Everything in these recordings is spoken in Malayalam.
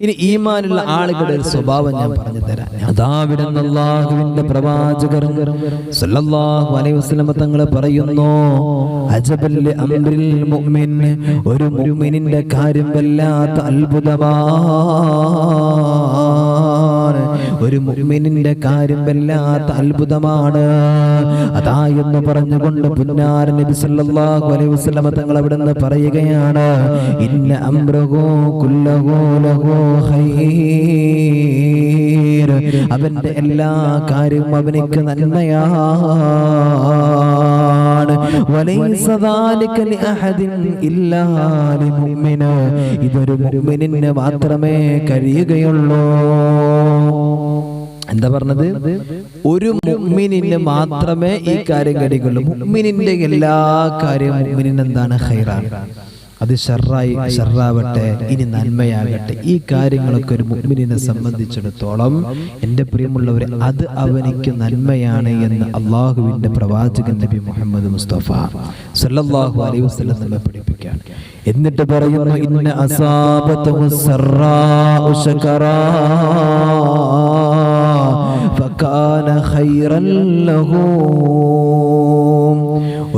ഇനി ഈമാനുള്ള ആളുകളുടെ ഒരു സ്വഭാവം ഞാൻ പറഞ്ഞു തരാം അതാവിടെ അള്ളാഹുവിന്റെ പ്രവാചകർ സല്ലല്ലാഹു അലൈഹി വസല്ലം തങ്ങൾ പറയുന്നു അജബൽ മുഅ്മിൻ. ഒരു കാര്യം വല്ലാത്ത അത്ഭുതമാണ്. ഒരു മുഅ്മിനിന്റെ കാര്യം വല്ലാത്ത അത്ഭുതമാണ്. അതാ എന്ന് പറഞ്ഞുകൊണ്ട് പുന്നാര സല്ലല്ലാഹു അലൈഹി തങ്ങൾ പറയുകയാണ് ഇന്ന അംറഹു കുല്ലഹു ലഹു ഖൈർ. അവന്റെ എല്ലാ കാര്യവും അവനിക്ക് നന്മയാണ്. വലൈസ ഇതൊരു മാത്രമേ കഴിയുകയുള്ളൂ. എന്താ പറഞ്ഞത്? ഒരു മുഗ്മിനിന് മാത്രമേ ഈ കാര്യം കഴിക്കുള്ളൂ മുഅ്മിനിന്റെ എല്ലാ കാര്യവും മുഅ്മിനിന് എന്താണ്? ഹൈറാണ് അത് ഷർറായി ഷർറാവട്ടെ ഇനി നന്മയാകട്ടെ. ഈ കാര്യങ്ങളൊക്കെ ഒരു മുഅ്മിനിനെ സംബന്ധിച്ചിടത്തോളം എന്റെ പ്രിയമുള്ളവരെ അത് അവനിക്ക് നന്മയാണ് എന്ന് അള്ളാഹുവിന്റെ പ്രവാചകൻ നബി മുഹമ്മദ് മുസ്തഫ സല്ലല്ലാഹു അലൈഹി വസല്ലം നമ്മെ പഠിപ്പിക്കുകയാണ്. എന്നിട്ട് പറയുന്നു ഇന്ന അസാബത്തുഹു സറാ ശകറാ. ഫകാന ഖൈറൻ ലഹു.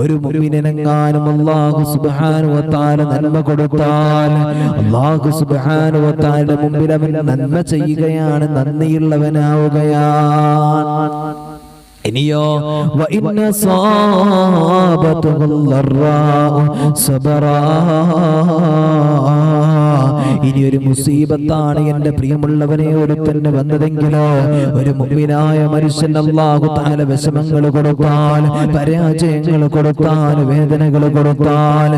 ഒരു മുഅ്മിനെങ്ങാനും അല്ലാഹു സുബ്ഹാനഹു വ തആല നന്മ കൊടുത്താൽ അല്ലാഹു സുബ്ഹാനഹു വ തആലയുടെ മുമ്പിൽ അവൻ നന്മ ചെയ്യുകയാണ് നന്ദിയുള്ളവനാവുകയാണ്. ഇനിയോ ഇനിയൊരു മുസീബത്താണ് എന്റെ പ്രിയമുള്ളവനെ ഒരുത്തന്നെ വന്നതെങ്കിലോ ഒരു മുമ്പിനായ മനുഷ്യൻ അള്ളാഹു താല വിഷമങ്ങൾ കൊടുത്താൽ പരാജയങ്ങൾ കൊടുത്താൽ വേദനകൾ കൊടുത്താൽ.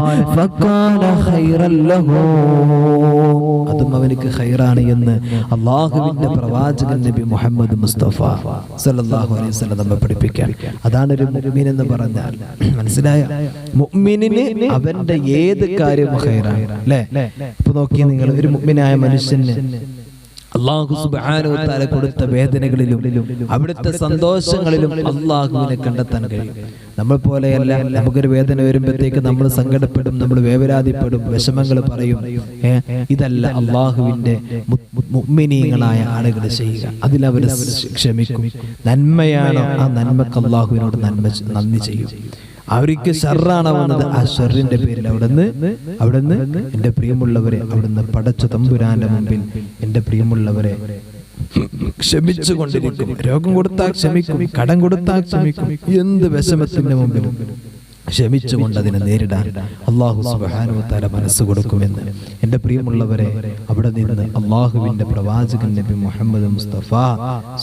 അതും അവനക്ക് ഹൈറാണ് എന്ന് അള്ളാഹുവിന്റെ പ്രവാചകൻ നബി മുഹമ്മദ് മുസ്തഫ സല്ലല്ലാഹു അലൈഹി വസല്ലം നമ്മെ പഠിപ്പിക്കാൻ. അതാണ് ഒരു മുഅ്മിൻ എന്ന് പറഞ്ഞാൽ. മനസ്സിലായ? മുഅ്മിനിന് അവന്റെ ഏത് കാര്യവും ഹൈറാണ്. അല്ലേ? ഇപ്പൊ നോക്കിയാൽ നിങ്ങൾ ഒരു മുഅ്മിനായ മനുഷ്യന് അള്ളാഹു തആല കൊടുത്ത വേദനകളിലും അവിടുത്തെ സന്തോഷങ്ങളിലും അള്ളാഹുവിനെ കണ്ടെത്താൻ കഴിയും. നമ്മൾ പോലെയല്ല നമുക്കൊരു വേദന വരുമ്പോഴത്തേക്ക് നമ്മൾ സങ്കടപ്പെടും നമ്മൾ വേവരാതിപ്പെടും വിഷമങ്ങൾ പറയും. ഇതല്ല അള്ളാഹുവിന്റെ മു- മു- മുഅ്മിനീങ്ങളായ ആളുകൾ ചെയ്യുക. അതിലവർ ക്ഷമിക്കും. നന്മയാണോ? ആ നന്മക്ക് അള്ളാഹുവിനോട് നന്മ നന്ദി ചെയ്യും. അവർക്ക് ഷർറാണ് വന്നത് ആ ഷെറിന്റെ പേരിൽ അവിടുന്ന് അവിടുന്ന് എന്റെ പ്രിയമുള്ളവരെ അവിടുന്ന് പടച്ച തമ്പുരാന്റെ മുമ്പിൽ എന്റെ പ്രിയമുള്ളവരെ ക്ഷമിച്ചു കൊണ്ടിരിക്കും രോഗം കൊടുത്താൽ ക്ഷമിക്കും. കടം കൊടുത്താൽ ക്ഷമിക്കും. എന്ത് വിഷമത്തിന്റെ മുമ്പിലും ക്ഷമിച്ചുകൊണ്ട് അതിനെ നേരിടാൻ അള്ളാഹു സുബാനുവത്താല മനസ്സ് കൊടുക്കുമെന്ന് എന്റെ പ്രിയമുള്ളവരെ അവിടെ നിന്ന് അള്ളാഹുവിന്റെ പ്രവാചകൻ നബി മുഹമ്മദ് മുസ്തഫ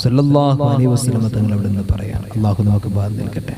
സല്ലല്ലാഹു അലൈഹി വസ്ലമ തങ്ങൾ അവിടെ നിന്ന് പറയാം അള്ളാഹു നമുക്ക് ബാധ നിൽക്കട്ടെ